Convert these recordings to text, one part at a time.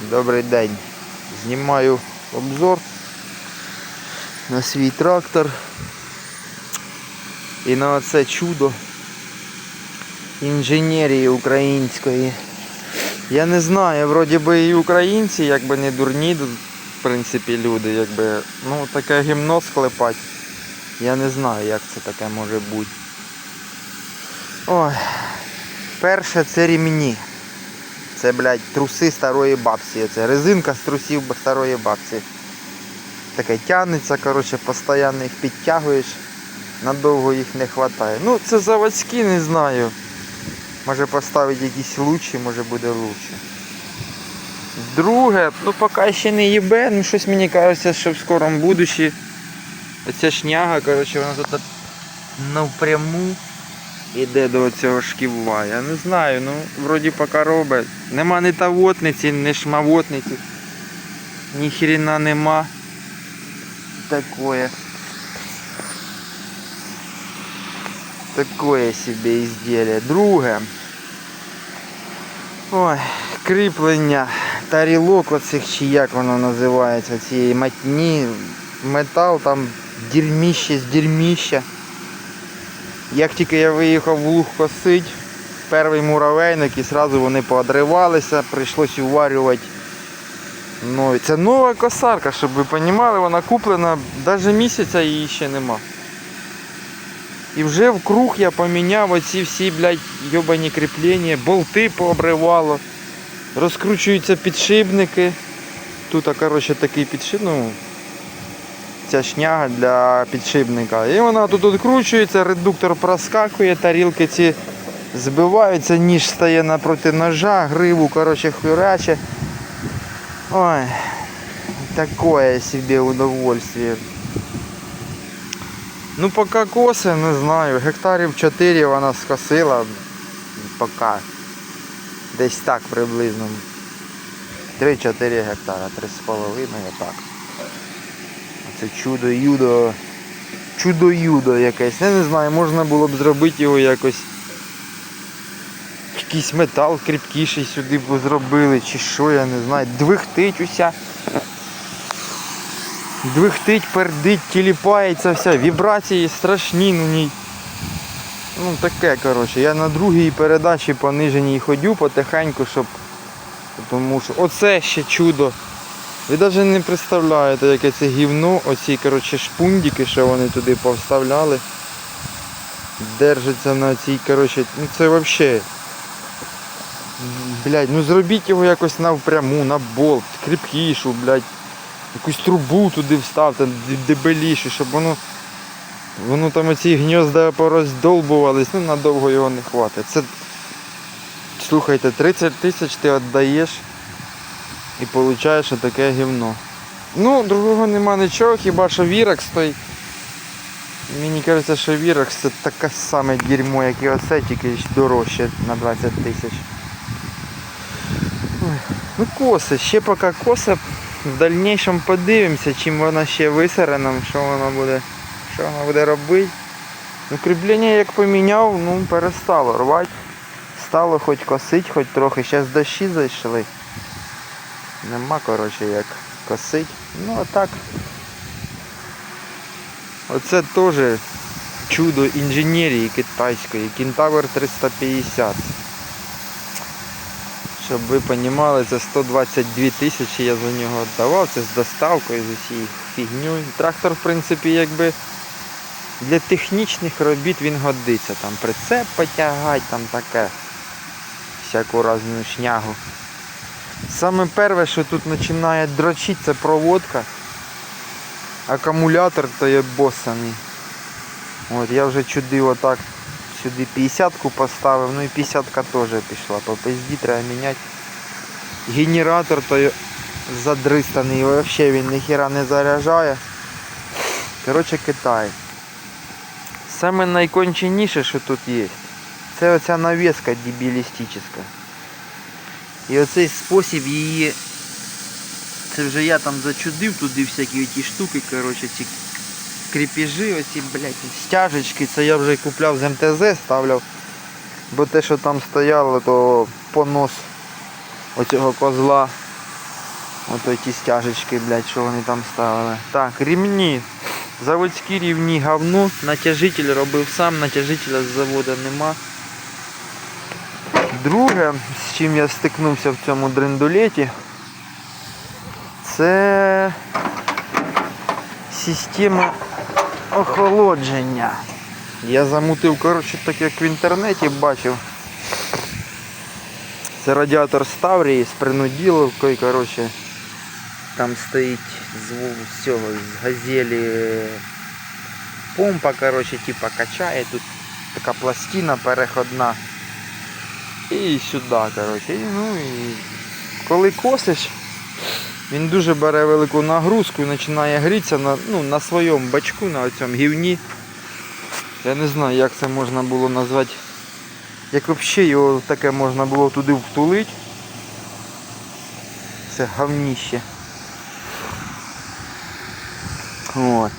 Добрий день. Знімаю обзор на свій трактор і на оце чудо інженерії української. Я не знаю, вроді би і українці, якби не дурні, в принципі, люди, якби, ну таке гімно склепать. Я не знаю, як це таке може бути. Ой. Перше це рівні. Це, блядь, труси старої бабці. Це резинка з трусів старої бабці. Таке тягнеться, коротше, постійно їх підтягуєш, надовго їх не вистачає. Ну, це заводські, не знаю. Може поставити якісь лучші, може буде лучше. Друге, ну поки ще не їбе, ну щось мені кажеться, що в скорому будущі оця шняга, коротше, вона тут напряму іде до цього шківла. Я не знаю, ну вроді поки робить. Нема ні тавотниці, ні шмавотниці. Ні хрена нема. Такое. Такое себе изделие. Друге. Ой, кріплення, тарілок оцих чи як воно називається, цієї матні, метал там дерьміще з дерьміща. Як тільки я виїхав в луг косить, перший муравейник і одразу вони поодривалися, прийшлось уварювати. Ну, це нова косарка, щоб ви розуміли, вона куплена, навіть місяця її ще нема. І вже в круг я поміняв оці всі, блядь, йобані кріплення, болти пообривало, розкручуються підшипники. Тут, коротше, такий підшипник, ну, ця шняга для підшипника. І вона тут відкручується, редуктор проскакує, тарілки ці збиваються, ніж стає напроти ножа, гриву, коротше, хвиряче. Ой, такое себе удовольствие. Ну поки коси, не знаю, гектарів 4 вона скосила, поки. Десь так приблизно. 3-4 гектара, 3,5 так. Це чудо-юдо. Чудо-юдо якесь. Я не знаю, можна було б зробити його якось. Якийсь метал кріпкіший сюди б зробили, чи що, я не знаю. Двихтить уся. Двихтить, пердить, тіліпається вся, вібрації страшні на ній. Ну таке, коротше. Я на другій передачі пониженій ходю потихеньку, щоб. Тому що оце ще чудо. Ви навіть не представляєте, яке це гівно, оці коротше, шпундики, що вони туди повставляли. Держаться на цій, коротше, ну це взагалі. Блядь, ну зробіть його якось навпряму, на болт, кріпкішу, блядь. Якусь трубу туди вставте, д- дебелішу, щоб воно. Воно там оці гнізда пороздолбувались, ну надовго його не хватить. Це. Слухайте, 30 тисяч ти віддаєш і получаєш таке гівно. Ну, другого нема нічого, хіба що Вірекс той. Мені кажеться, що Вірекс це таке саме дерьмо, як і оце, тільки дорожче на 20 тисяч. Ну коси, ще поки коса. В дальнейшем подивимося, чим вона ще висере нам, що вона буде, що вона буде робити. Ну як поміняв, ну перестало рвати. Стало хоч косить, хоч трохи. Зараз дощі зайшли. Нема, коротше, як косить. Ну а так. Оце теж чудо інженерії китайської. Кентавр 350. Щоб ви розуміли, це 122 тисячі я за нього віддавав, це з доставкою, з усією фігньою. Трактор, в принципі, якби для технічних робіт він годиться. Там прицеп потягати, там таке. Всяку разну шнягу. Саме перше, що тут починає дрочити, це проводка. Акумулятор то є босаний. От я вже чудив отак сюди 50-ку поставив, ну і 50-ка теж пішла. По пизді треба міняти. Генератор той задристаний, взагалі він ніхіра не заряджає. Коротше, Китай. Саме найконченіше, що тут є, це оця навіска дебілістична. І оцей спосіб її. Це вже я там зачудив туди всякі ті штуки, коротше, ці кріпежі, оці, блядь, стяжечки, це я вже купляв з МТЗ, ставляв. Бо те, що там стояло, то понос оцього козла Ото ті стяжечки, блядь, що вони там ставили. Так, рівні. Заводські рівні говно. Натяжитель робив сам, натяжителя з заводу нема. Друге, з чим я стикнувся в цьому дрендулеті, це система охолодження. Я замутив, коротше, так як в інтернеті бачив. Це радіатор Ставрії з принуділовкою, коротше. Там стоїть з, з цього, з газелі помпа, коротше, типа качає. Тут така пластина переходна. І сюди, коротше. І, ну, і коли косиш, він дуже бере велику нагрузку і починає грітися на, ну, на своєму бачку, на цьому гівні. Я не знаю, як це можна було назвати. Як взагалі його таке можна було туди втулити. Це говніще. От.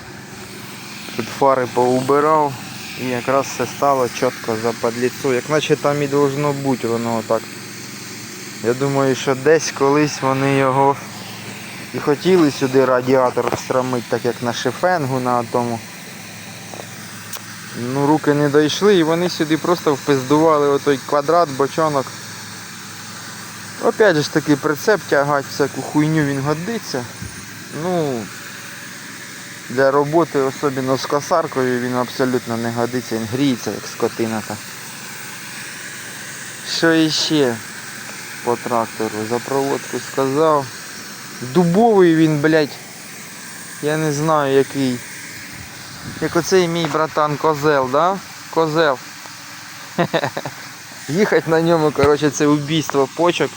Тут фари поубирав і якраз все стало чітко за подліцо. Як наче там і должно бути воно отак. Я думаю, що десь колись вони його і хотіли сюди радіатор встромити, так як на шифенгу на тому. Ну, руки не дійшли і вони сюди просто впиздували отой квадрат, бочонок. Опять же таки прицеп тягать, всяку хуйню він годиться. Ну, для роботи, особливо з косаркою, він абсолютно не годиться, він гріється, як скотина. та. Що іще по трактору? За проводку сказав. Дубовий він, блядь, я не знаю який. Як оцей мій братан Козел, да? Козел. Їхати на ньому, коротше, це убійство почок.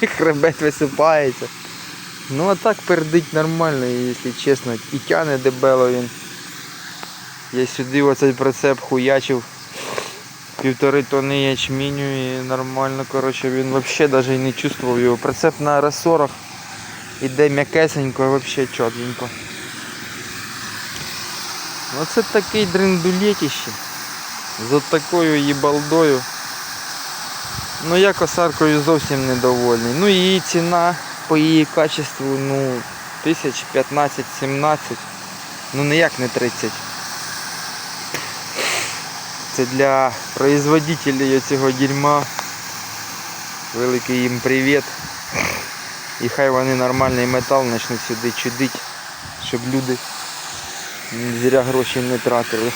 Хребет висипається. Ну а так пердить нормально, якщо чесно. І тяне дебело він. Я сюди оцей прицеп хуячив півтори тони ячміню і нормально, коротше, він взагалі навіть і не чувствував його. Прицеп на ресорах іде м'якесенько, взагалі чотенько. Оце такий дрендулетіще. З такою їбалдою. Ну я косаркою зовсім недовольний. Ну її ціна по її качеству, ну, тисяч 15-17. Ну ніяк не 30. Це для производителів цього дерьма. Великий їм привіт. І хай вони нормальний метал почнуть сюди чудити, щоб люди зря гроші не тратили.